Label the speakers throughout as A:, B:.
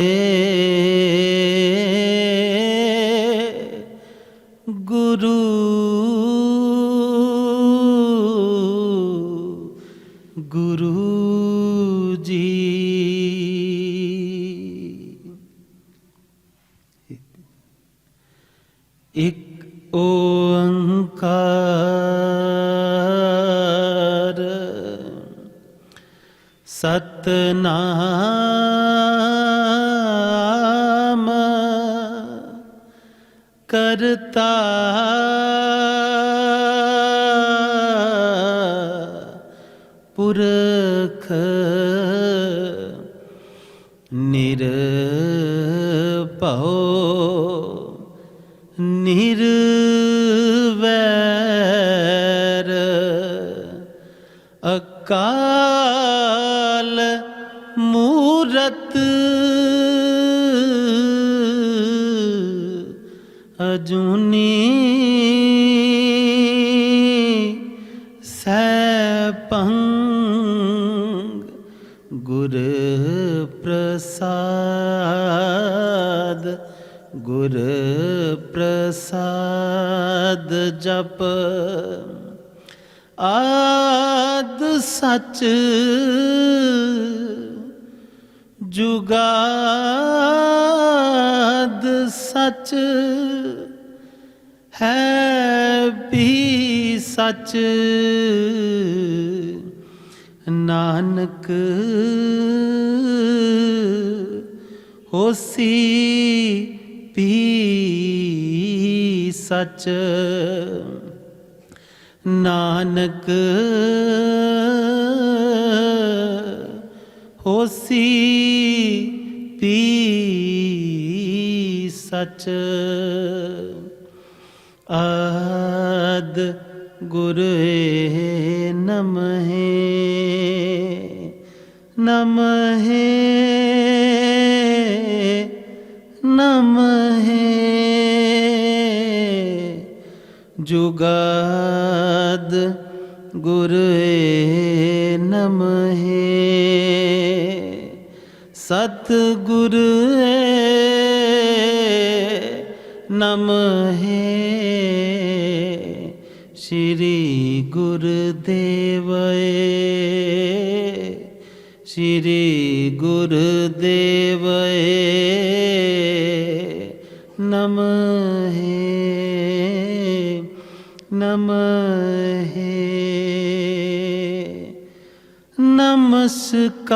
A: ਗੁਰੂ ਨਿਰਭਉ ਸੱਚ ਜੁਗਾਦ ਸੱਚ ਹੈ ਵੀ ਸੱਚ। ਨਾਨਕ ਹੋਸੀ ਪੀ ਸੱਚ। ਨਾਨਕ ਹੋਸੀ ਪੀ ਸੱਚ ਆਦ ਗੁਰੇ ਨਮਹਿ ਨਮਹਿ ਨਮਹਿ। ਜੁਗਾਦ ਗੁਰ ਨਮਹਿ ਸਤ ਗੁਰ ਨਮਹਿ ਸ੍ਰੀ ਗੁਰਦੇਵਏ ਸ੍ਰੀ ਗੁਰਦੇਵਏ। ਨਮਹਿ ਨਮਹਿ ਨਮਸਕਾਰ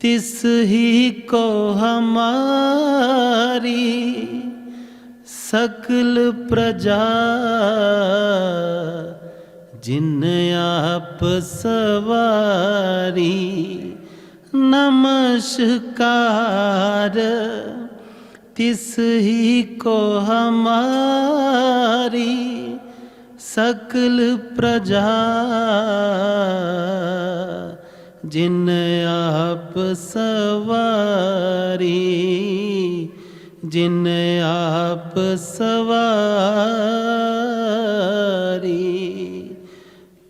A: ਤਿਸ ਹੀ ਕੋ ਹਮਾਰੀ ਸਕਲ ਪ੍ਰਜਾ ਜਿਨ ਆਪ ਸਵਾਰੀ ਨਮਸਕਾਰ ਤਿਸ ਹੀ ਕੋ ਹਮਾਰੀ ਸਕਲ ਪ੍ਰਜਾ ਜਿਨ ਆਪ ਸਵਾਰੀ ਜਿਨ ਆਪ ਸਵਾਰੀ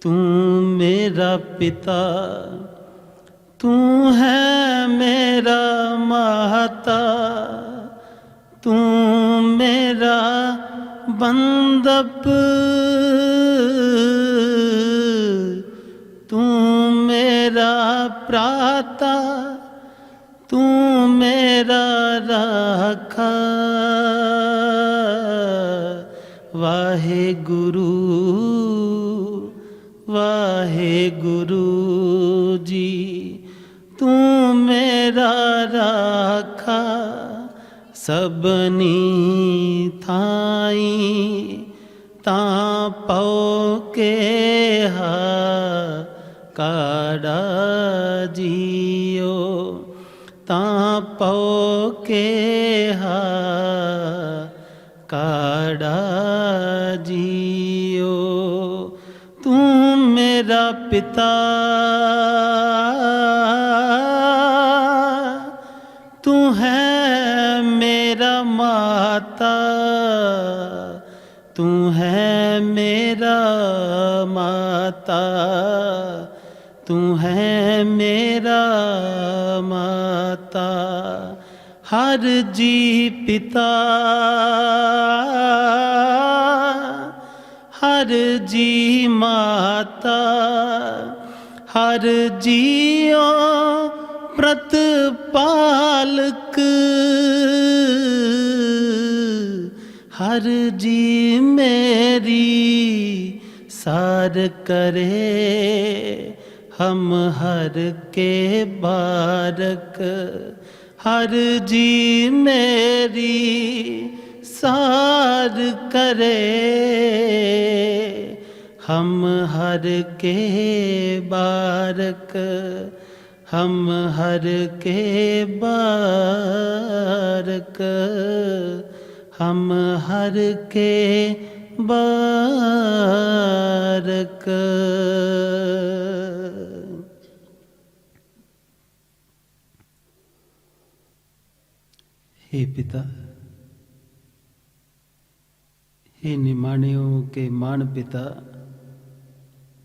A: ਤੂੰ ਮੇਰਾ ਪਿਤਾ ਤੂੰ ਹੈ ਮੇਰਾ ਮਾਤਾ ਬੰਦਪ ਤੂੰ ਮੇਰਾ ਪ੍ਰਾਤਾ ਤੂੰ ਮੇਰਾ ਰਾਖਾ। ਵਾਹਿਗੁਰੂ ਵਾਹਿਗੁਰੂ ਜੀ ਤੂੰ ਮੇਰਾ ਰਾਖਾ। ਸਭਨੀ ਥਾਈ ਤਾਂ ਪਉ ਕੇ ਹਾ ਕਾੜਾ ਜੀਓ ਤਾਂ ਪਉ ਕੇ ਹਾ ਕਾੜਾ ਜੀਓ ਤੂੰ ਮੇਰਾ ਪਿਤਾ ਮਾਤਾ, ਤੂੰ ਹੈ ਮੇਰਾ ਮਾਤਾ, ਹਰ ਜੀ ਪਿਤਾ। ਹਰ ਜੀ ਮਾਤਾ, ਹਰ ਜੀਉ ਪ੍ਰਤਪਾਲਕ। ਹਰ ਜੀ ਮੇਰੀ ਸਾਰ ਕਰੇ, ਹਮ ਹਰ ਕੇ ਬਾਰਕ। ਹਰ ਜੀ ਮੇਰੀ ਸਾਰ ਕਰੇ, ਹਮ ਹਰ ਕੇ ਬਾਰਕ। ਹਮ ਹਰ ਕੇ ਬਾਰਕ, ਹਮ ਹਰ ਕੇ ਬਾਰਕ हे पिता हे निमाणियों के मान पिता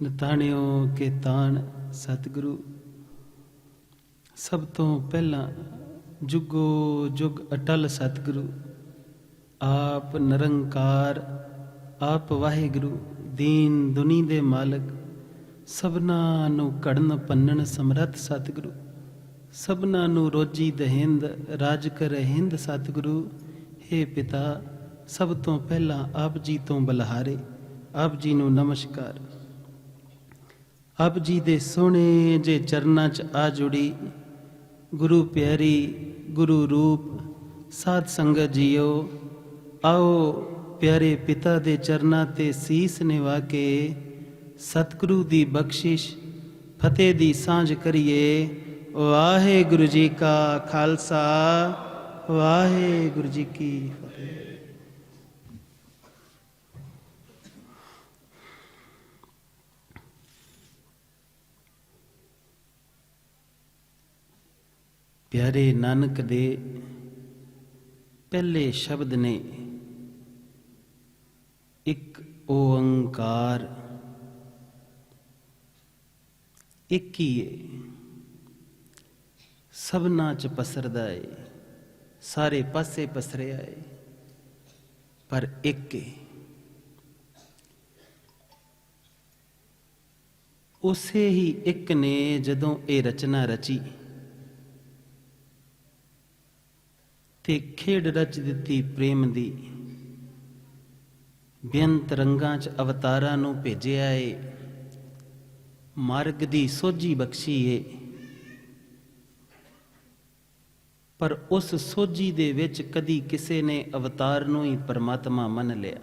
A: ਨਤਾਣਿਓ ਕੇ ਤਾਣ ਸਤਿਗੁਰੂ ਸਭ ਤੋਂ ਪਹਿਲਾਂ ਜੁਗੋ ਜੁਗ ਅਟਲ ਸਤਿਗੁਰੂ ਆਪ ਨਿਰੰਕਾਰ ਆਪ ਵਾਹਿਗੁਰੂ, ਦੀਨ ਦੁਨੀ ਦੇ ਮਾਲਕ, ਸਭਨਾਂ ਨੂੰ ਕੜਨ ਪੰਨਣ ਸਮਰੱਥ ਸਤਿਗੁਰੂ, ਸਭਨਾਂ ਨੂੰ ਰੋਜੀ ਦਹਿੰਦ ਰਾਜ ਕਰ ਹਿੰਦ ਸਤਿਗੁਰੂ हे ਪਿਤਾ, ਸਭ ਤੋਂ ਪਹਿਲਾਂ ਆਪ ਜੀ ਤੋਂ ਬਲਹਾਰੇ, ਆਪ ਜੀ ਨੂੰ ਨਮਸਕਾਰ। ਆਪ ਜੀ ਦੇ ਸੋਹਣੇ ਜੇ ਚਰਨਾਂ 'ਚ ਆ ਜੁੜੀ, ਗੁਰੂ ਪਿਆਰੀ, ਗੁਰੂ ਰੂਪ, ਸਾਧ ਸੰਗਤ ਜੀਓ, ਆਓ ਪਿਆਰੇ ਪਿਤਾ ਦੇ ਚਰਨਾਂ ਤੇ ਸੀਸ ਨਿਵਾ ਕੇ ਸਤਿਗੁਰੂ ਦੀ ਬਖਸ਼ਿਸ਼, ਫਤਿਹ ਦੀ ਸਾਂਝ ਕਰੀਏ। ਵਾਹਿਗੁਰੂ ਜੀ ਕਾ ਖਾਲਸਾ, ਵਾਹਿਗੁਰੂ ਜੀ ਕੀ ਫਤਿਹ। ਪਿਆਰੇ ਨਾਨਕ ਦੇ ਪਹਿਲੇ ਸ਼ਬਦ ਨੇ ਇੱਕ ਓੰਕਾਰ। ਇੱਕ ਹੀ ਹੈ ਸਭਨਾ ਚ ਪਸਰਦਾ ਏ। ਸਾਰੇ ਪਾਸੇ ਪਸਰਿਆ ਏ। ਪਰ ਇੱਕ ਹੈ ਉਸੇ ਹੀ ਇੱਕ ਨੇ ਜਦੋਂ ਇਹ ਰਚਨਾ ਰਚੀ ਤੇ ਖੇਡ ਰਚ ਦਿੱਤੀ ਪ੍ਰੇਮ ਦੀ। ਬੇਅੰਤ ਰੰਗਾਂ 'ਚ ਅਵਤਾਰਾਂ ਨੂੰ ਭੇਜਿਆ ਏ। ਮਾਰਗ ਦੀ ਸੋਝੀ ਬਖਸ਼ੀ ਏ। ਪਰ ਉਸ ਸੋਝੀ ਦੇ ਵਿੱਚ ਕਦੀ ਕਿਸੇ ਨੇ ਅਵਤਾਰ ਨੂੰ ਹੀ ਪਰਮਾਤਮਾ ਮੰਨ ਲਿਆ।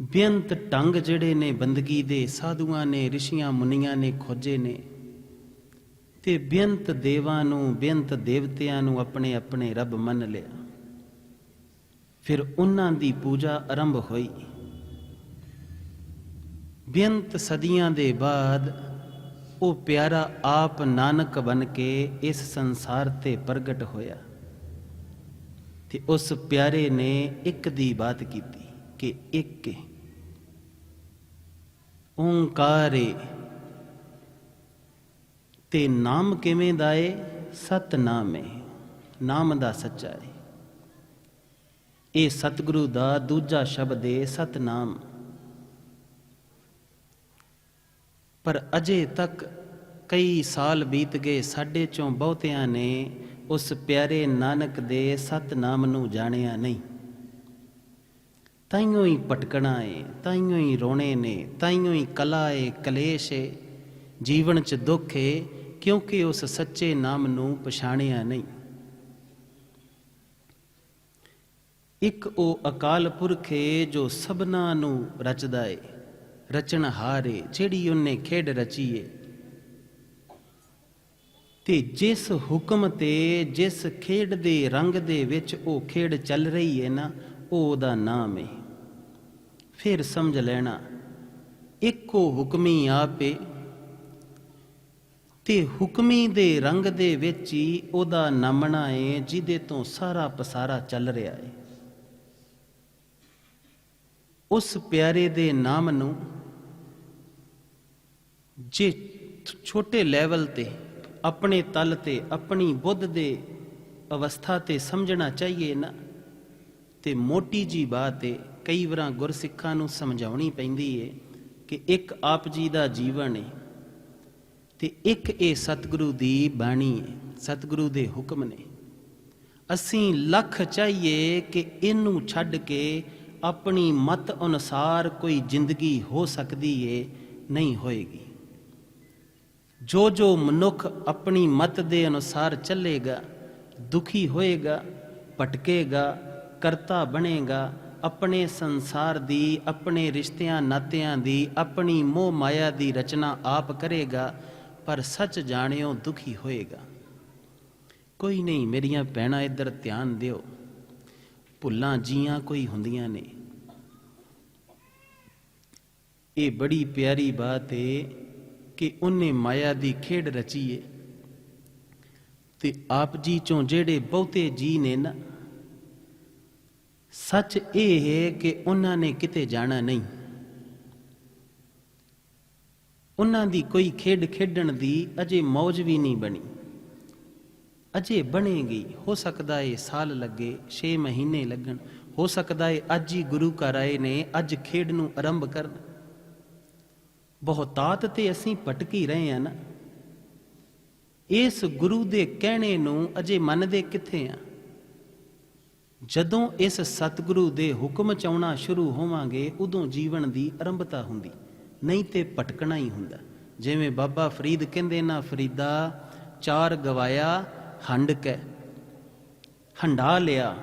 A: ਬੇਅੰਤ ਢੰਗ ਜਿਹੜੇ ਨੇ ਬੰਦਗੀ ਦੇ, ਸਾਧੂਆਂ ਨੇ, ਰਿਸ਼ੀਆਂ, ਮੁਨੀਆਂ ਨੇ ਖੋਜੇ ਨੇ। ਤੇ ਬੇਅੰਤ ਦੇਵਾਂ ਨੂੰ, ਬੇਅੰਤ ਦੇਵਤਿਆਂ ਨੂੰ ਆਪਣੇ ਆਪਣੇ ਰੱਬ ਮੰਨ ਲਿਆ। ਫਿਰ ਉਹਨਾਂ ਦੀ ਪੂਜਾ ਆਰੰਭ ਹੋਈ। ਬੇਅੰਤ ਸਦੀਆਂ ਦੇ ਬਾਅਦ ਉਹ ਪਿਆਰਾ ਆਪ ਨਾਨਕ ਬਨ ਕੇ ਇਸ ਸੰਸਾਰ ਤੇ ਪ੍ਰਗਟ ਹੋਇਆ ਤੇ ਉਸ ਪਿਆਰੇ ਨੇ ਇੱਕ ਦੀ ਬਾਤ ਕੀਤੀ ਕਿ ਇੱਕ ਓੰਕਾਰੇ ਤੇ ਨਾਮ ਕਿਵੇਂ ਦਾ ਏ? ਸਤ ਨਾਮ ਏ, ਨਾਮ ਦਾ ਸੱਚਾ ਏ। ਇਹ ਸਤਿਗੁਰੂ ਦਾ ਦੂਜਾ ਸ਼ਬਦ ਏ ਸਤਨਾਮ। ਪਰ ਅਜੇ ਤੱਕ ਕਈ ਸਾਲ ਬੀਤ ਗਏ, ਸਾਡੇ ਚੋਂ ਬਹੁਤਿਆਂ ਨੇ ਉਸ ਪਿਆਰੇ ਨਾਨਕ ਦੇ ਸਤਨਾਮ ਨੂੰ ਜਾਣਿਆ ਨਹੀਂ। ਤਾਈਓ ਹੀ ਭਟਕਣਾ ਏ, ਤਾਈਓ ਹੀ ਰੋਣੇ ਨੇ, ਤਾਈਓ ਹੀ ਕਲਾ ਏ, ਕਲੇਸ਼ ਏ। ਜੀਵਨ 'ਚ ਦੁੱਖ ਏ, ਕਿਉਂਕਿ ਉਸ ਸੱਚੇ ਨਾਮ ਨੂੰ ਪਛਾਣਿਆ ਨਹੀਂ। ਇੱਕ ਉਹ ਅਕਾਲ ਪੁਰਖ ਏ ਜੋ ਸਭਨਾ ਨੂੰ ਰਚਦਾ ਏ ਰਚਨਹਾਰ ਏ ਜਿਹੜੀ ਉਹਨੇ ਖੇਡ ਰਚੀ ਏ। ਤੇ ਜਿਸ ਹੁਕਮ ਤੇ, ਜਿਸ ਖੇਡ ਦੇ ਰੰਗ ਦੇ ਵਿੱਚ ਉਹ ਖੇਡ ਚੱਲ ਰਹੀ ਏ ਨਾ, ਉਹ ਉਹਦਾ ਨਾਮ ਏ। ਫਿਰ ਸਮਝ ਲੈਣਾ, ਇੱਕੋ ਹੁਕਮੀ ਆਪੇ, ਤੇ ਹੁਕਮੀ ਦੇ ਰੰਗ ਦੇ ਵਿੱਚ ਹੀ ਉਹਦਾ ਨਾਮਣਾ ਏ, ਜਿਹਦੇ ਤੋਂ ਸਾਰਾ ਪਸਾਰਾ ਚੱਲ ਰਿਹਾ ਏ। ਉਸ ਪਿਆਰੇ ਦੇ ਨਾਮ ਨੂੰ ਜੇ ਛੋਟੇ ਲੈਵਲ ਤੇ, ਆਪਣੇ ਤਲ ਤੇ, ਆਪਣੀ ਬੁੱਧ ਦੇ ਅਵਸਥਾ ਤੇ ਸਮਝਣਾ ਚਾਹੀਏ ਨਾ, ਤੇ ਮੋਟੀ ਜੀ ਬਾਤ ਹੈ ਕਈ ਵਾਰਾਂ ਗੁਰਸਿੱਖਾਂ ਨੂੰ ਸਮਝਾਉਣੀ ਪੈਂਦੀ ਏ ਕਿ ਇੱਕ ਆਪ ਜੀ ਦਾ ਜੀਵਨ ਏ, ਤੇ ਇੱਕ ਇਹ ਸਤਿਗੁਰੂ ਦੀ ਬਾਣੀ ਹੈ ਸਤਿਗੁਰੂ ਦੇ ਹੁਕਮ ਨੇ। ਅਸੀਂ ਲੱਖ ਚਾਹੀਏ ਕਿ ਇਹਨੂੰ ਛੱਡ ਕੇ ਆਪਣੀ ਮਤ ਅਨੁਸਾਰ ਕੋਈ ਜ਼ਿੰਦਗੀ ਹੋ ਸਕਦੀ ਏ, ਨਹੀਂ ਹੋਏਗੀ। ਜੋ ਜੋ ਮਨੁੱਖ ਆਪਣੀ ਮਤ ਦੇ ਅਨੁਸਾਰ ਚੱਲੇਗਾ, ਦੁਖੀ ਹੋਏਗਾ, ਭਟਕੇਗਾ, ਕਰਤਾ ਬਣੇਗਾ, ਆਪਣੇ ਸੰਸਾਰ ਦੀ, ਆਪਣੇ ਰਿਸ਼ਤਿਆਂ ਨਾਤਿਆਂ ਦੀ, ਆਪਣੀ ਮੋਹ ਮਾਇਆ ਦੀ ਰਚਨਾ ਆਪ ਕਰੇਗਾ, ਪਰ ਸੱਚ ਜਾਣਿਓ ਦੁਖੀ ਹੋਏਗਾ। ਕੋਈ ਨਹੀਂ ਮੇਰੀਆਂ ਭੈਣਾਂ, ਇੱਧਰ ਧਿਆਨ ਦਿਓ। ਭੁੱਲਾਂ ਜੀਆਂ ਕੋਈ ਹੁੰਦੀਆਂ ਨੇ। ਇਹ ਬੜੀ ਪਿਆਰੀ ਬਾਤ ਏ ਕਿ ਉਹਨੇ ਮਾਇਆ ਦੀ ਖੇਡ ਰਚੀ ਏ। ਤੇ ਆਪ ਜੀ ਚੋਂ ਜਿਹੜੇ ਬਹੁਤੇ ਜੀ ਨੇ ਨਾ, ਸੱਚ ਇਹ ਹੈ ਕਿ ਉਹਨਾਂ ਨੇ ਕਿਤੇ ਜਾਣਾ ਨਹੀਂ। ਉਹਨਾਂ ਦੀ ਕੋਈ ਖੇਡ ਖੇਡਣ ਦੀ ਅਜੇ ਮੌਜ ਵੀ ਨਹੀਂ ਬਣੀ। ਅਜੇ ਬਣੇਗੀ, ਹੋ ਸਕਦਾ ਏ ਸਾਲ ਲੱਗੇ 6 ਮਹੀਨੇ ਲੱਗਣ। ਹੋ ਸਕਦਾ ਏ ਅੱਜ ਹੀ ਗੁਰੂ ਘਰ ਆਏ ਨੇ, ਅੱਜ ਖੇਡ ਨੂੰ ਆਰੰਭ ਕਰਨ। ਬਹੁਤਾਤ ਤੇ ਅਸੀਂ ਭਟਕੀ ਰਹੇ ਆ ਨਾ। ਇਸ ਗੁਰੂ ਦੇ ਕਹਿਣੇ ਨੂੰ ਅਜੇ ਮੰਨਦੇ ਕਿੱਥੇ ਆ? ਜਦੋਂ ਇਸ ਸਤਿਗੁਰੂ ਦੇ ਹੁਕਮ ਚ ਆਉਣਾ ਸ਼ੁਰੂ ਹੋਵਾਂਗੇ, ਉਦੋਂ ਜੀਵਨ ਦੀ ਆਰੰਭਤਾ ਹੁੰਦੀ। ਨਹੀਂ ਤੇ ਭਟਕਣਾ ਹੀ ਹੁੰਦਾ। ਜਿਵੇਂ ਬਾਬਾ ਫਰੀਦ ਕਹਿੰਦੇ, ਨਾ ਫਰੀਦਾ, ਚਾਰ ਗਵਾਇਆ ਹੰਡ ਕੇ। ਹੰਡਾ ਲਿਆ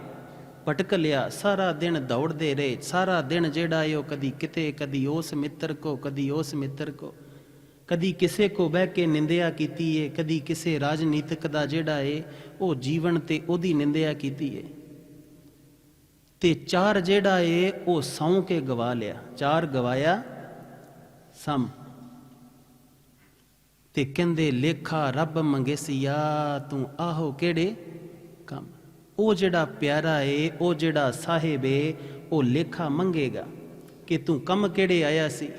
A: ਭਟਕ ਲਿਆ, ਸਾਰਾ ਦਿਨ ਦੌੜਦੇ ਰਹੇ। ਸਾਰਾ ਦਿਨ ਜਿਹੜਾ ਏ ਉਹ ਕਦੀ ਕਿਤੇ, ਕਦੀ ਉਸ ਮਿੱਤਰ ਕੋ, ਕਦੀ ਉਸ ਮਿੱਤਰ ਕੋ। ਕਦੀ ਕਿਸੇ ਕੋ ਬਹਿ ਕੇ ਨਿੰਦਿਆ ਕੀਤੀ ਏ, ਕਦੀ ਕਿਸੇ ਰਾਜਨੀਤਿਕ ਦਾ ਜਿਹੜਾ ਏ, ਉਹ ਜੀਵਨ ਤੇ ਉਹਦੀ ਨਿੰਦਿਆ ਕੀਤੀ ਏ। ਤੇ ਚਾਰ ਜਿਹੜਾ ਏ, ਉਹ ਸੌਂ ਕੇ ਗਵਾ ਲਿਆ। ਚਾਰ ਗਵਾਇਆ, ਸਮ। ਤੇ ਕਹਿੰਦੇ, ਲੇਖਾ ਰੱਬ ਮੰਗੇਸੀਆ ਤੂੰ ਆਹੋ ਕਿਹੜੇ ਕੰਮ? ਉਹ ਜਿਹੜਾ ਪਿਆਰਾ ਏ, ਉਹ ਜਿਹੜਾ ਸਾਹਿਬ ਏ, ਉਹ ਲੇਖਾ ਮੰਗੇਗਾ ਕਿ ਤੂੰ ਕੰਮ ਕਿਹੜੇ ਆਇਆ ਸੀ?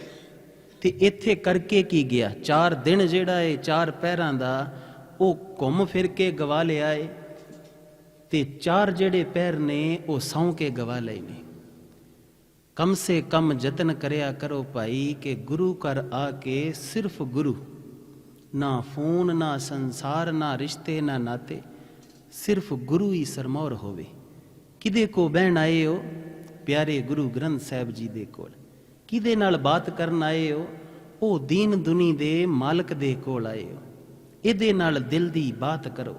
A: ਤੇ ਇੱਥੇ ਕਰਕੇ ਕੀ ਗਿਆ? ਚਾਰ ਦਿਨ ਜਿਹੜਾ ਏ, ਚਾਰ ਪਹਿਰਾਂ ਦਾ, ਉਹ ਘੁੰਮ ਫਿਰ ਕੇ ਗਵਾ ਲਿਆ ਏ। ਤੇ ਚਾਰ ਜਿਹੜੇ ਪੈਰ ਨੇ, ਉਹ ਸੌਂ ਕੇ ਗਵਾ ਲਏ ਨੇ। ਕਮ ਸੇ ਕਮ ਯਤਨ ਕਰਿਆ ਕਰੋ ਭਾਈ ਕਿ ਗੁਰੂ ਘਰ ਆ ਕੇ ਸਿਰਫ ਗੁਰੂ ਨਾ ਫੋਨ, ਨਾ ਸੰਸਾਰ, ਨਾ ਰਿਸ਼ਤੇ, ਨਾ ਨਾਤੇ। ਸਿਰਫ ਗੁਰੂ ਹੀ ਸਰਮੌਰ ਹੋਵੇ। ਕਿਦੇ ਕੋ ਬਹਿਣ ਆਏ ਹੋ? ਪਿਆਰੇ ਗੁਰੂ ਗ੍ਰੰਥ ਸਾਹਿਬ ਜੀ ਦੇ ਕੋਲ। ਕਿਦੇ ਨਾਲ ਬਾਤ ਕਰਨ ਆਏ ਹੋ? ਉਹ ਦੀਨ ਦੁਨੀ ਦੇ ਮਾਲਕ ਦੇ ਕੋਲ ਆਏ ਹੋ। ਇਹਦੇ ਨਾਲ ਦਿਲ ਦੀ ਬਾਤ ਕਰੋ।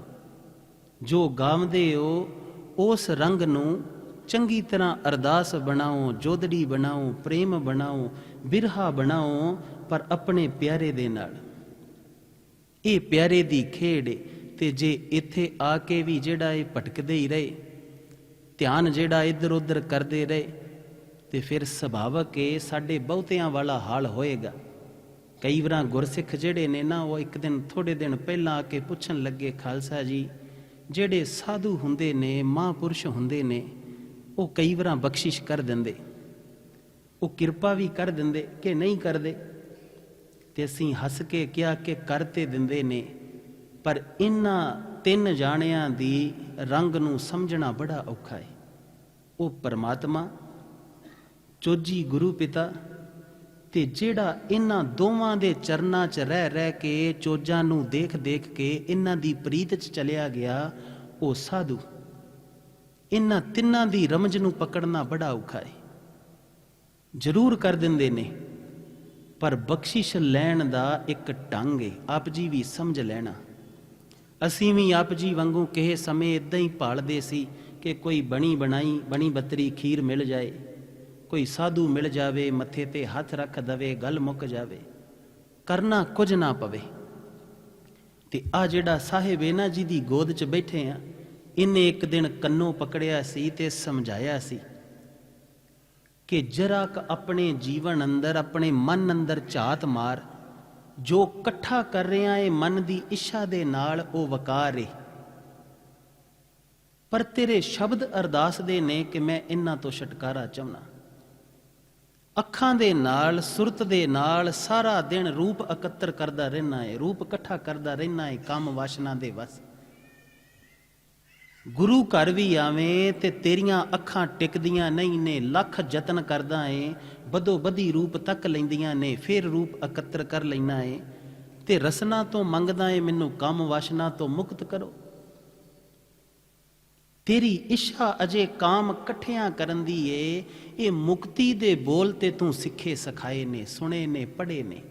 A: ਜੋ ਗਾਉਂਦੇ ਹੋ, ਉਸ ਰੰਗ ਨੂੰ ਚੰਗੀ ਤਰ੍ਹਾਂ ਅਰਦਾਸ ਬਣਾਓ ਜੋਦੜੀ ਬਣਾਓ, ਪ੍ਰੇਮ ਬਣਾਓ, ਬਿਰਹਾ ਬਣਾਓ, ਪਰ ਆਪਣੇ ਪਿਆਰੇ ਦੇ ਨਾਲ। ਇਹ ਪਿਆਰੇ ਦੀ ਖੇਡ ਏ, ਤੇ ਜੇ ਇੱਥੇ ਆ ਕੇ ਵੀ ਜਿਹੜਾ ਇਹ ਭਟਕਦੇ ਹੀ ਰਹੇ, ਧਿਆਨ ਜਿਹੜਾ ਇੱਧਰ ਉੱਧਰ ਕਰਦੇ ਰਹੇ, ਤੇ ਫਿਰ ਸੁਭਾਵਕ ਏ ਸਾਡੇ ਬਹੁਤਿਆਂ ਵਾਲਾ ਹਾਲ ਹੋਏਗਾ। ਕਈ ਵਾਰਾਂ ਗੁਰਸਿੱਖ ਜਿਹੜੇ ਨੇ ਨਾ, ਉਹ ਇੱਕ ਦਿਨ ਥੋੜੇ ਦਿਨ ਪਹਿਲਾਂ ਆ ਕੇ ਪੁੱਛਣ ਲੱਗੇ, ਖਾਲਸਾ ਜੀ, ਜਿਹੜੇ ਸਾਧੂ ਹੁੰਦੇ ਨੇ, ਮਹਾਂਪੁਰਸ਼ ਹੁੰਦੇ ਨੇ, ਉਹ ਕਈ ਵਾਰਾਂ ਬਖਸ਼ਿਸ਼ ਕਰ ਦਿੰਦੇ। ਉਹ ਕਿਰਪਾ ਵੀ ਕਰ ਦਿੰਦੇ ਕਿ ਨਹੀਂ ਕਰਦੇ? ਤੇ ਅਸੀਂ ਹੱਸ ਕੇ ਕਿਹਾ ਕਿ ਕਰ ਤੇ ਦਿੰਦੇ ਨੇ, ਪਰ ਇਹਨਾਂ ਤਿੰਨ ਜਾਣਿਆਂ ਦੀ ਰੰਗ ਨੂੰ ਸਮਝਣਾ ਬੜਾ ਔਖਾ ਹੈ ਉਹ ਪਰਮਾਤਮਾ, ਚੋਜੀ ਗੁਰੂ ਪਿਤਾ ਤੇ ਜਿਹੜਾ ਇਹਨਾਂ ਦੋਵਾਂ ਦੇ ਚਰਨਾਂ 'ਚ ਰਹਿ ਰਹਿ ਕੇ ਚੋਜਾਂ ਨੂੰ ਦੇਖ ਦੇਖ ਕੇ ਇਹਨਾਂ ਦੀ ਪ੍ਰੀਤ 'ਚ ਚਲਿਆ ਗਿਆ, ਉਹ ਸਾਧੂ। ਇਹਨਾਂ ਤਿੰਨਾਂ ਦੀ ਰਮਜ ਨੂੰ ਪਕੜਨਾ ਬੜਾ ਔਖਾ ਹੈ ਜ਼ਰੂਰ ਕਰ ਦਿੰਦੇ ਨੇ। ਪਰ ਬਖਸ਼ਿਸ਼ ਲੈਣ ਦਾ ਇੱਕ ਢੰਗ ਹੈ ਆਪ ਜੀ ਵੀ ਸਮਝ ਲੈਣਾ। ਅਸੀਂ ਵੀ ਆਪ ਜੀ ਵਾਂਗੂ ਕਿਸੇ ਸਮੇਂ ਇਦਾਂ ਹੀ ਭਾਲਦੇ ਸੀ ਕਿ ਕੋਈ ਬਣੀ ਬਣਾਈ, ਬਣੀ ਬੱਤਰੀ ਖੀਰ ਮਿਲ ਜਾਏ। ਕੋਈ ਸਾਧੂ ਮਿਲ ਜਾਵੇ, ਮੱਥੇ ਤੇ ਹੱਥ ਰੱਖ ਦਵੇ, ਗੱਲ ਮੁੱਕ ਜਾਵੇ। ਕਰਨਾ ਕੁਝ ਨਾ ਪਵੇ। ਤੇ ਆ ਜਿਹੜਾ ਸਾਹਿਬ ਇਹਨਾਂ ਜੀ ਦੀ ਗੋਦ 'ਚ ਬੈਠੇ ਆ, ਇਹਨੇ ਇੱਕ ਦਿਨ ਕੰਨੋਂ ਪਕੜਿਆ ਸੀ ਤੇ ਸਮਝਾਇਆ ਸੀ। ਕਿ ਜਰਾ ਕ ਆਪਣੇ ਜੀਵਨ ਅੰਦਰ, ਆਪਣੇ ਮਨ ਅੰਦਰ ਝਾਤ ਮਾਰ। ਜੋ ਇਕੱਠਾ ਕਰ ਰਿਹਾ ਏ ਮਨ ਦੀ ਇੱਛਾ ਦੇ ਨਾਲ ਉਹ ਵਕਾਰ ਏ। ਪਰ ਤੇਰੇ ਸ਼ਬਦ ਅਰਦਾਸ ਦੇ ਨੇ ਕਿ ਮੈਂ ਇਹਨਾਂ ਤੋਂ ਛੁਟਕਾਰਾ ਚਾਹੁੰਨਾ ਅੱਖਾਂ ਦੇ ਨਾਲ, ਸੁਰਤ ਦੇ ਨਾਲ ਸਾਰਾ ਦਿਨ ਰੂਪ ਇਕੱਤਰ ਕਰਦਾ ਰਹਿਣਾ ਏ। ਰੂਪ ਇਕੱਠਾ ਕਰਦਾ ਰਹਿਣਾ ਏ ਕੰਮ ਵਾਸ਼ਨਾ ਦੇ ਵਸ ਗੁਰੂ ਘਰ ਵੀ ਆਵੇਂ ਤੇ ਤੇਰੀਆਂ ਅੱਖਾਂ ਟਿਕਦੀਆਂ ਨਹੀਂ ਨੇ, ਲੱਖ ਯਤਨ ਕਰਦਾ ਏ ਬਦੋ ਬਦੀ ਰੂਪ ਤੱਕ ਲੈਂਦੀਆਂ ਨੇ, ਫਿਰ ਰੂਪ ਇਕੱਤਰ ਕਰ ਲੈਣਾ ਏ। ਤੇ ਰਸਨਾ ਤੋਂ ਮੰਗਦਾ ਏ, ਮੈਨੂੰ ਕੰਮ ਵਾਸ਼ਨਾ ਤੋਂ ਮੁਕਤ ਕਰੋ। ਤੇਰੀ ਇੱਛਾ ਅਜੇ ਕਾਮ ਇਕੱਠਿਆਂ ਕਰਨ ਦੀ ਏ, ਇਹ ਮੁਕਤੀ ਦੇ ਬੋਲ ਤੇ ਤੂੰ ਸਿੱਖੇ ਸਿਖਾਏ ਨੇ, ਸੁਣੇ ਨੇ, ਪੜ੍ਹੇ ਨੇ।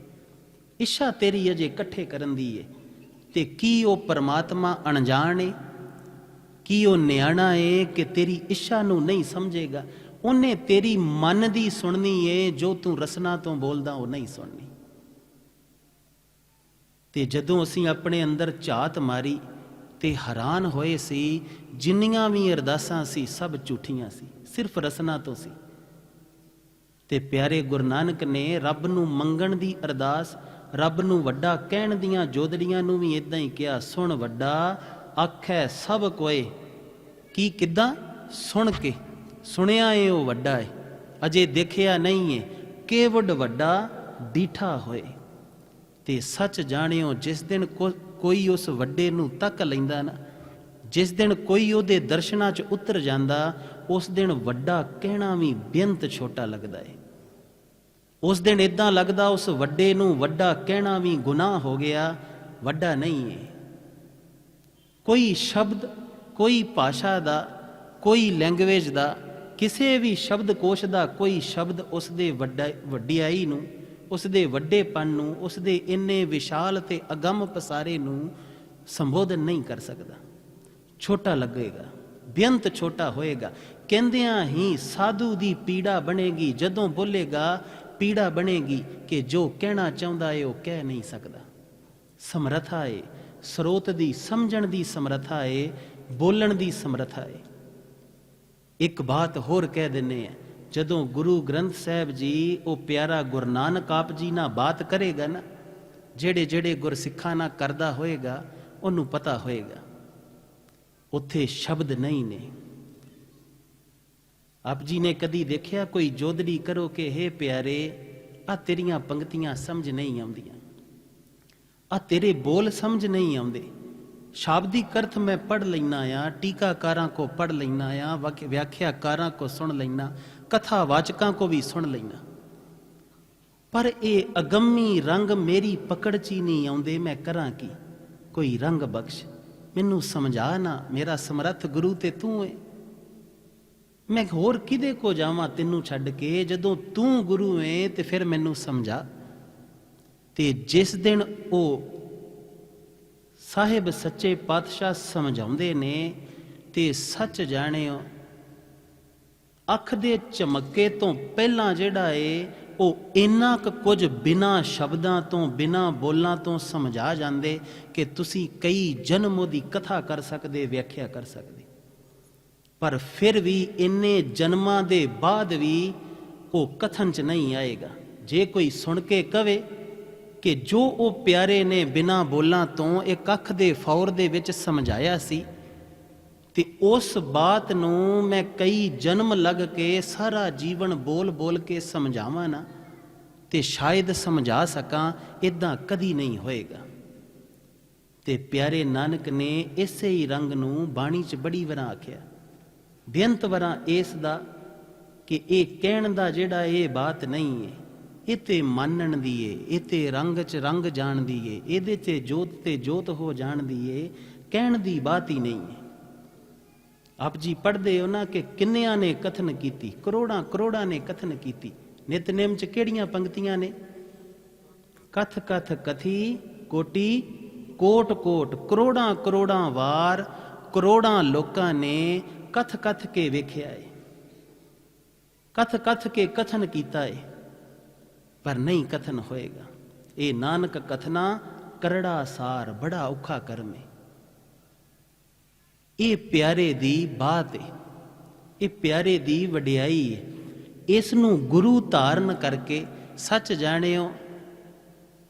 A: ਇੱਛਾ ਤੇਰੀ ਅਜੇ ਇਕੱਠੇ ਕਰਨ ਦੀ ਏ, ਤੇ ਕੀ ਉਹ ਪਰਮਾਤਮਾ ਅਣਜਾਣ ਏ? ਕੀ ਉਹ ਨਿਆਣਾ ਏ ਕਿ ਤੇਰੀ ਇੱਛਾ ਨੂੰ ਨਹੀਂ ਸਮਝੇਗਾ। ਉਹਨੇ ਤੇਰੀ ਮਨ ਦੀ ਸੁਣਨੀ ਏ, ਜੋ ਤੂੰ ਰਸਨਾ ਤੋਂ ਬੋਲਦਾ, ਉਹ ਨਹੀਂ ਸੁਣਨੀ। ਤੇ ਜਦੋਂ ਅਸੀਂ ਆਪਣੇ ਅੰਦਰ ਝਾਤ ਮਾਰੀ ਤੇ ਹੈਰਾਨ ਹੋਏ ਸੀ, ਜਿੰਨੀਆਂ ਵੀ ਅਰਦਾਸਾਂ ਸੀ, ਸਭ ਝੂਠੀਆਂ ਸੀ, ਸਿਰਫ ਰਸਨਾ ਤੋਂ ਸੀ। ਤੇ ਪਿਆਰੇ ਗੁਰੂ ਨਾਨਕ ਨੇ ਰੱਬ ਨੂੰ ਮੰਗਣ ਦੀ ਅਰਦਾਸ, ਰੱਬ ਨੂੰ ਵੱਡਾ ਕਹਿਣ ਦੀਆਂ ਜੋਦੜੀਆਂ ਨੂੰ ਵੀ ਇਦਾਂ ਹੀ ਕਿਹਾ, ਸੁਣ ਵੱਡਾ, ਆਖੈ ਸਭ ਕੋਏ ਕੀ ਕਿਦਾਂ? ਸੁਣ ਕੇ। ਸੁਣਿਆ ਏ ਉਹ ਵੱਡਾ ਏ। ਅਜੇ ਦੇਖਿਆ ਨਹੀਂ ਏ ਕੇਵਡ ਵੱਡਾ ਡੀਠਾ ਹੋਏ। ਤੇ ਸੱਚ ਜਾਣਿਓ, ਜਿਸ ਦਿਨ ਕੋ- ਕੋਈ ਉਸ ਵੱਡੇ ਨੂੰ ਤੱਕ ਲੈਂਦਾ ਨਾ, ਜਿਸ ਦਿਨ ਕੋਈ ਉਹਦੇ ਦਰਸ਼ਨਾਂ 'ਚ ਉਤਰ ਜਾਂਦਾ, ਉਸ ਦਿਨ ਵੱਡਾ ਕਹਿਣਾ ਵੀ ਬੇਅੰਤ ਛੋਟਾ ਲੱਗਦਾ ਏ। ਉਸ ਦਿਨ ਇਦਾਂ ਲੱਗਦਾ ਉਸ ਵੱਡੇ ਨੂੰ ਵੱਡਾ ਕਹਿਣਾ ਵੀ ਗੁਨਾਹ ਹੋ ਗਿਆ, ਵੱਡਾ ਨਹੀਂ ਏ। ਕੋਈ ਸ਼ਬਦ ਕੋਈ ਭਾਸ਼ਾ ਦਾ, ਕੋਈ ਲੈਂਗੁਏਜ ਦਾ, ਕਿਸੇ ਵੀ ਸ਼ਬਦ ਕੋਸ਼ ਦਾ ਕੋਈ ਸ਼ਬਦ ਉਸ ਦੇ ਵੱਡਾ, ਵੱਡਿਆਈ ਨੂੰ, ਉਸ ਦੇ ਵੱਡੇਪਨ ਨੂੰ, ਉਸ ਦੇ ਇੰਨੇ ਵਿਸ਼ਾਲ ਤੇ ਅਗੰਮ ਪਸਾਰੇ ਨੂੰ ਸੰਬੋਧਨ ਨਹੀਂ ਕਰ ਸਕਦਾ। ਛੋਟਾ ਲੱਗੇਗਾ, ਬੇਅੰਤ ਛੋਟਾ ਹੋਏਗਾ। ਕਹਿੰਦਿਆਂ ਹੀ ਸਾਧੂ ਦੀ ਪੀੜਾ ਬਣੇਗੀ, ਜਦੋਂ ਬੋਲੇਗਾ, ਪੀੜਾ ਬਣੇਗੀ ਕਿ ਜੋ ਕਹਿਣਾ ਚਾਹੁੰਦਾ ਏ ਉਹ ਕਹਿ ਨਹੀਂ ਸਕਦਾ। ਸਮਰਥਾ ਏ, ਸਰੋਤ ਦੀ, ਸਮਝਣ ਦੀ ਸਮਰਥਾ ਏ ਬੋਲਣ ਦੀ ਸਮਰੱਥਾ ਏ ਇੱਕ ਬਾਤ ਹੋਰ ਕਹਿ ਦਿੰਨੇ ਆ ਜਦੋਂ ਗੁਰੂ ਗ੍ਰੰਥ ਸਾਹਿਬ ਜੀ ਉਹ ਪਿਆਰਾ ਗੁਰੂ ਨਾਨਕ ਆਪ ਜੀ ਨਾਲ ਬਾਤ ਕਰੇਗਾ ਨਾ, ਜਿਹੜੇ ਜਿਹੜੇ ਗੁਰਸਿੱਖਾਂ ਨਾਲ ਕਰਦਾ ਹੋਏਗਾ, ਉਹਨੂੰ ਪਤਾ ਹੋਏਗਾ। ਉੱਥੇ ਸ਼ਬਦ ਨਹੀਂ ਨੇ। ਆਪ ਜੀ ਨੇ ਕਦੀ ਦੇਖਿਆ ਕੋਈ ਜੋਦੜੀ ਕਰੋ ਕਿ, ਹੇ ਪਿਆਰੇ ਆ ਤੇਰੀਆਂ ਪੰਕਤੀਆਂ ਸਮਝ ਨਹੀਂ ਆਉਂਦੀਆਂ। ਆ ਤੇਰੇ ਬੋਲ ਸਮਝ ਨਹੀਂ ਆਉਂਦੇ। ਸ਼ਾਬਦਿਕ ਅਰਥ ਮੈਂ ਪੜ ਲੈਣਾ ਆ, ਟੀਕਾਕਾਰਾਂ ਕੋ ਪੜ ਲੈਣਾ ਆ, ਵਾਕ- ਵਿਆਖਿਆਕਾਰਾਂ ਕੋ ਸੁਣ ਲੈਣਾ ਕਥਾ ਵਾਚਕਾਂ ਕੋ ਵੀ ਸੁਣ ਲੈਣਾ ਪਰ ਇਹ ਅਗੰਮੀ ਰੰਗ ਮੇਰੀ ਪਕੜ ਚ ਹੀ ਨਹੀਂ ਆਉਂਦੇ, ਮੈਂ ਕਰਾਂ ਕੀ? ਕੋਈ ਰੰਗ ਬਖਸ਼? ਮੈਨੂੰ ਸਮਝਾ ਨਾ, ਮੇਰਾ ਸਮਰੱਥ ਗੁਰੂ ਤੇ ਤੂੰ ਏ। ਮੈਂ ਹੋਰ ਕਿਹਦੇ ਕੋ ਜਾਵਾਂ ਤੈਨੂੰ ਛੱਡ ਕੇ? ਜਦੋਂ ਤੂੰ ਗੁਰੂ ਏ ਤੇ ਫਿਰ ਮੈਨੂੰ ਸਮਝਾ। ਤੇ ਜਿਸ ਦਿਨ ਉਹ ਸਾਹਿਬ ਸੱਚੇ ਪਾਤਸ਼ਾਹ ਸਮਝਾਉਂਦੇ ਨੇ ਤੇ ਸੱਚ ਜਾਣਿਓ, ਅੱਖ ਦੇ ਚਮੱਕੇ ਤੋਂ ਪਹਿਲਾਂ ਜਿਹੜਾ ਏ, ਉਹ ਇੰਨਾ ਕੁ ਕੁਝ ਬਿਨਾ ਸ਼ਬਦਾਂ ਤੋਂ, ਬਿਨਾ ਬੋਲਾਂ ਤੋਂ ਸਮਝਾ ਜਾਂਦੇ ਕਿ ਤੁਸੀਂ ਕਈ ਜਨਮ ਉਹਦੀ ਕਥਾ ਕਰ ਸਕਦੇ, ਵਿਆਖਿਆ ਕਰ ਸਕਦੇ। ਪਰ ਫਿਰ ਵੀ ਇੰਨੇ ਜਨਮਾਂ ਦੇ ਬਾਅਦ ਵੀ ਉਹ ਕਥਨ ਚ ਨਹੀਂ ਆਏਗਾ। ਜੇ ਕੋਈ ਸੁਣ ਕੇ ਕਵੇ ਕਿ ਜੋ ਉਹ ਪਿਆਰੇ ਨੇ ਬਿਨਾਂ ਬੋਲਾਂ ਤੋਂ ਇੱਕ ਅੱਖ ਦੇ ਫੌਰ ਦੇ ਵਿੱਚ ਸਮਝਾਇਆ ਸੀ, ਤੇ ਉਸ ਬਾਤ ਨੂੰ ਮੈਂ ਕਈ ਜਨਮ ਲੱਗ ਕੇ ਸਾਰਾ ਜੀਵਨ ਬੋਲ ਬੋਲ ਕੇ ਸਮਝਾਵਾਂ ਨਾ, ਤੇ ਸ਼ਾਇਦ ਸਮਝਾ ਸਕਾਂ ਇਦਾਂ ਕਦੀ ਨਹੀਂ ਹੋਏਗਾ। ਤੇ ਪਿਆਰੇ ਨਾਨਕ ਨੇ ਇਸੇ ਹੀ ਰੰਗ ਨੂੰ ਬਾਣੀ 'ਚ ਬੜੀ ਵਾਰ ਆਖਿਆ। ਬੇਅੰਤ ਵਰਾਂ ਇਸ ਦਾ ਕਿ ਇਹ ਕਹਿਣ ਦਾ ਜਿਹੜਾ ਇਹ ਬਾਤ ਨਹੀਂ ਹੈ ਇਹ ਤੇ ਮੰਨਣ ਦੀ ਏ, ਇਹ ਤੇ ਰੰਗ 'ਚ ਰੰਗ ਜਾਣ ਦੀ ਏ, ਇਹਦੇ 'ਚ ਜੋਤ ਤੇ ਜੋਤ ਹੋ ਜਾਣ ਦੀ ਏ, ਕਹਿਣ ਦੀ ਬਾਤ ਹੀ ਨਹੀਂ ਹੈ ਆਪ ਜੀ ਪੜ੍ਹਦੇ ਹੋ ਨਾ ਕਿ ਕਿੰਨਿਆਂ ਨੇ ਕਥਨ ਕੀਤੀ, ਕਰੋੜਾਂ ਕਰੋੜਾਂ ਨੇ ਕਥਨ ਕੀਤੀ ਨਿਤਨੇਮ 'ਚ ਕਿਹੜੀਆਂ ਪੰਕਤੀਆਂ ਨੇ? ਕਥ ਕਥ ਕਥੀ ਕੋਟੀ ਕੋਟ ਕੋਟ, ਕਰੋੜਾਂ ਕਰੋੜਾਂ ਵਾਰ, ਕਰੋੜਾਂ ਲੋਕਾਂ ਨੇ ਕਥ ਕਥ ਕੇ ਵੇਖਿਆ ਏ। ਕਥ ਕਥ ਕੇ ਕਥਨ ਕੀਤਾ ਏ। ਪਰ ਨਹੀਂ ਕਥਨ ਹੋਏਗਾ। ਇਹ ਨਾਨਕ ਕਥਨਾ ਕਰੜਾ ਸਾਰ ਬੜਾ ਔਖਾ ਕਰਮ। ਏ ਇਹ ਪਿਆਰੇ ਦੀ ਬਾਤ ਏ। ਇਹ ਪਿਆਰੇ ਦੀ ਵਡਿਆਈ ਹੈ ਇਸ ਨੂੰ ਗੁਰੂ ਧਾਰਨ ਕਰਕੇ ਸੱਚ ਜਾਣਿਓ,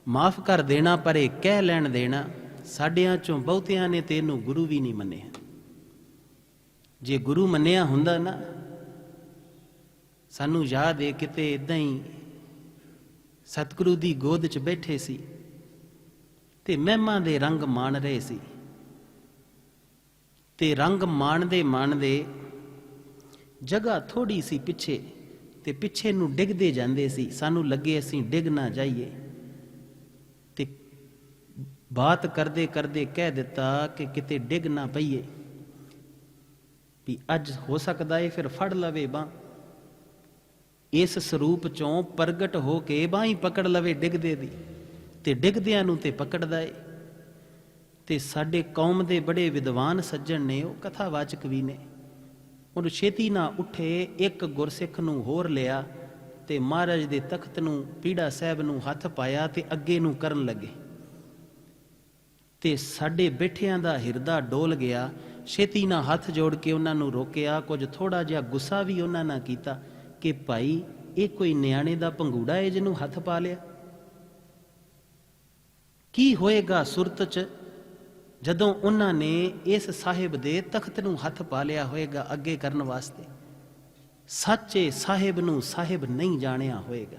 A: ਮਾਫ ਕਰ ਦੇਣਾ ਪਰ ਇਹ ਕਹਿ ਲੈਣ ਦੇਣਾ, ਸਾਡਿਆਂ ਚੋਂ ਬਹੁਤਿਆਂ ਨੇ ਤੇ ਇਹਨੂੰ ਗੁਰੂ ਵੀ ਨਹੀਂ ਮੰਨਿਆ। ਜੇ ਗੁਰੂ ਮੰਨਿਆ ਹੁੰਦਾ ਨਾ, ਸਾਨੂੰ ਯਾਦ ਹੈ ਕਿਤੇ ਇਦਾਂ ਹੀ ਸਤਿਗੁਰੂ ਦੀ ਗੋਦ 'ਚ ਬੈਠੇ ਸੀ ਤੇ ਮਹਿਮਾ ਦੇ ਰੰਗ ਮਾਣ ਰਹੇ ਸੀ। ਤੇ ਰੰਗ ਮਾਣਦੇ ਮਾਣਦੇ ਜਗ੍ਹਾ ਥੋੜੀ ਸੀ ਪਿੱਛੇ ਤੇ ਪਿੱਛੇ ਨੂੰ ਡਿੱਗਦੇ ਜਾਂਦੇ ਸੀ। ਸਾਨੂੰ ਲੱਗੇ ਅਸੀਂ ਡਿੱਗ ਨਾ ਜਾਈਏ। ਤੇ ਬਾਤ ਕਰਦੇ ਕਰਦੇ ਕਹਿ ਦਿੱਤਾ ਕਿ ਕਿਤੇ ਡਿੱਗ ਨਾ ਪਈਏ ਵੀ ਅੱਜ ਹੋ ਸਕਦਾ ਏ ਫਿਰ ਫੜ ਲਵੇ ਬਾਹ। ਇਸ ਸਰੂਪ ਚੋਂ ਪ੍ਰਗਟ ਹੋ ਕੇ ਬਾਹ ਪਕੜ ਲਵੇ ਡਿੱਗਦੇ ਦੀ। ਤੇ ਡਿੱਗਦਿਆਂ ਨੂੰ ਤੇ ਪਕੜਦਾ ਏ। ਤੇ ਸਾਡੇ ਕੌਮ ਦੇ ਬੜੇ ਵਿਦਵਾਨ ਸੱਜਣ ਨੇ, ਉਹ ਕਥਾਵਾਚਕ ਵੀ ਨੇ। ਉਹਨੂੰ ਛੇਤੀ ਨਾ ਉੱਠੇ, ਇੱਕ ਗੁਰਸਿੱਖ ਨੂੰ ਹੋਰ ਲਿਆ ਤੇ ਮਹਾਰਾਜ ਦੇ ਤਖਤ ਨੂੰ, ਪੀੜਾ ਸਾਹਿਬ ਨੂੰ ਹੱਥ ਪਾਇਆ ਤੇ ਅੱਗੇ ਨੂੰ ਕਰਨ ਲੱਗੇ। ਤੇ ਸਾਡੇ ਬੈਠਿਆਂ ਦਾ ਹਿਰਦਾ ਡੋਲ ਗਿਆ। ਛੇਤੀ ਨਾਲ ਹੱਥ ਜੋੜ ਕੇ ਉਹਨਾਂ ਨੂੰ ਰੋਕਿਆ। ਕੁਝ ਥੋੜਾ ਜਿਹਾ ਗੁੱਸਾ ਵੀ ਉਹਨਾਂ ਨਾਲ ਕੀਤਾ। ਕਿ ਭਾਈ, ਇਹ ਕੋਈ ਨਿਆਣੇ ਦਾ ਪੰਗੂੜਾ ਹੈ ਜਿਹਨੂੰ ਹੱਥ ਪਾ ਲਿਆ? ਕੀ ਹੋਏਗਾ ਸੁਰਤ ਚ ਜਦੋਂ ਉਹਨਾਂ ਨੇ ਇਸ ਸਾਹਿਬ ਦੇ ਤਖਤ ਨੂੰ ਹੱਥ ਪਾ ਲਿਆ ਹੋਏਗਾ ਅੱਗੇ ਕਰਨ ਵਾਸਤੇ? ਸੱਚੇ ਸਾਹਿਬ ਨੂੰ ਸਾਹਿਬ ਨਹੀਂ ਜਾਣਿਆ ਹੋਏਗਾ।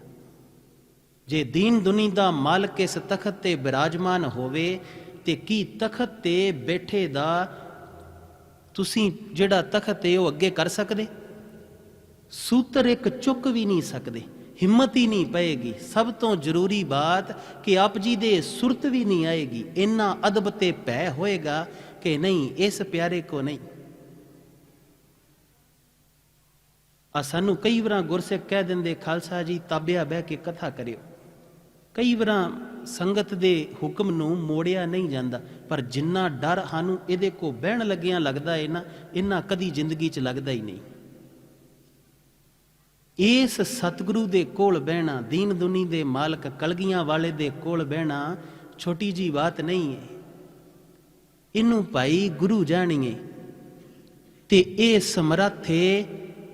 A: ਜੇ ਦੀਨ ਦੁਨੀ ਦਾ ਮਾਲਕ ਇਸ ਤਖਤ ਤੇ ਬਿਰਾਜਮਾਨ ਹੋਵੇ, ਤੇ ਕੀ ਤਖਤ ਤੇ ਬੈਠੇ ਦਾ ਤੁਸੀਂ ਜਿਹੜਾ ਤਖਤ ਹੈ ਉਹ ਅੱਗੇ ਕਰ ਸਕਦੇ? ਸੂਤਰ ਇੱਕ ਚੁੱਕ ਵੀ ਨਹੀਂ ਸਕਦੇ, ਹਿੰਮਤ ਹੀ ਨਹੀਂ ਪਏਗੀ। ਸਭ ਤੋਂ ਜ਼ਰੂਰੀ ਬਾਤ ਕਿ ਆਪ ਜੀ ਦੇ ਸੁਰਤ ਵੀ ਨਹੀਂ ਆਏਗੀ। ਇੰਨਾ ਅਦਬ ਤੇ ਭੈ ਹੋਏਗਾ ਕਿ ਨਹੀਂ, ਇਸ ਪਿਆਰੇ ਕੋ ਨਹੀਂ। ਆ ਸਾਨੂੰ ਕਈ ਵਾਰਾਂ ਗੁਰਸਿੱਖ ਕਹਿ ਦਿੰਦੇ, ਖਾਲਸਾ ਜੀ, ਤਾਬਿਆ ਬਹਿ ਕੇ ਕਥਾ ਕਰਿਓ। ਕਈ ਵਾਰਾਂ ਸੰਗਤ ਦੇ ਹੁਕਮ ਨੂੰ ਮੋੜਿਆ ਨਹੀਂ ਜਾਂਦਾ, ਪਰ ਜਿੰਨਾ ਡਰ ਸਾਨੂੰ ਇਹਦੇ ਕੋ ਬਹਿਣ ਲੱਗਿਆਂ ਲੱਗਦਾ ਏ ਨਾ, ਇੰਨਾ ਕਦੀ ਜ਼ਿੰਦਗੀ 'ਚ ਲੱਗਦਾ ਹੀ ਨਹੀਂ। ਇਸ ਸਤਿਗੁਰੂ ਦੇ ਕੋਲ ਬਹਿਣਾ, ਦੀਨ ਦੁਨੀ ਦੇ ਮਾਲਕ ਕਲਗੀਆਂ ਵਾਲੇ ਦੇ ਕੋਲ ਬਹਿਣਾ ਛੋਟੀ ਜੀ ਬਾਤ ਨਹੀਂ ਹੈ। ਇਹਨੂੰ ਭਾਈ ਗੁਰੂ ਜਾਣੀਏ। ਤੇ ਇਹ ਸਮਰੱਥ ਏ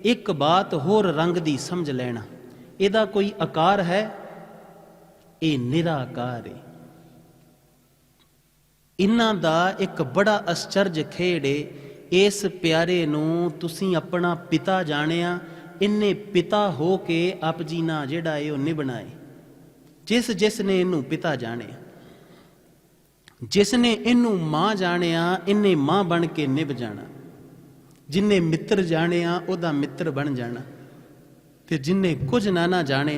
A: ਇੱਕ ਬਾਤ ਹੋਰ ਰੰਗ ਦੀ ਸਮਝ ਲੈਣਾ। ਇਹਦਾ ਕੋਈ ਆਕਾਰ ਹੈ? ਇਹ ਨਿਰਾਕਾਰ ਹੈ। ਇਹਨਾਂ ਦਾ ਇੱਕ ਬੜਾ ਅਸਚਰਜ ਖੇੜ ਏ ਇਸ ਪਿਆਰੇ ਨੂੰ ਤੁਸੀਂ ਆਪਣਾ ਪਿਤਾ ਜਾਣਿਆ ਇੰਨੇ ਪਿਤਾ ਹੋ ਕੇ ਆਪ ਜੀ ਨਾ ਜਿਹੜਾ ਏ ਉਹ ਨਿਭਣਾ ਏ। ਜਿਸ ਜਿਸ ਨੇ ਇਹਨੂੰ ਪਿਤਾ ਜਾਣਿਆ, ਜਿਸ ਨੇ ਇਹਨੂੰ ਮਾਂ ਜਾਣਿਆ ਇਹਨੇ ਮਾਂ ਬਣ ਕੇ ਨਿਭ ਜਾਣਾ। ਜਿਨੇ ਮਿੱਤਰ ਜਾਣਿਆ, ਉਹਦਾ ਮਿੱਤਰ ਬਣ ਜਾਣਾ। ਤੇ ਜਿਨੇ ਕੁਝ ਨਾ ਨਾ ਜਾਣਿਆ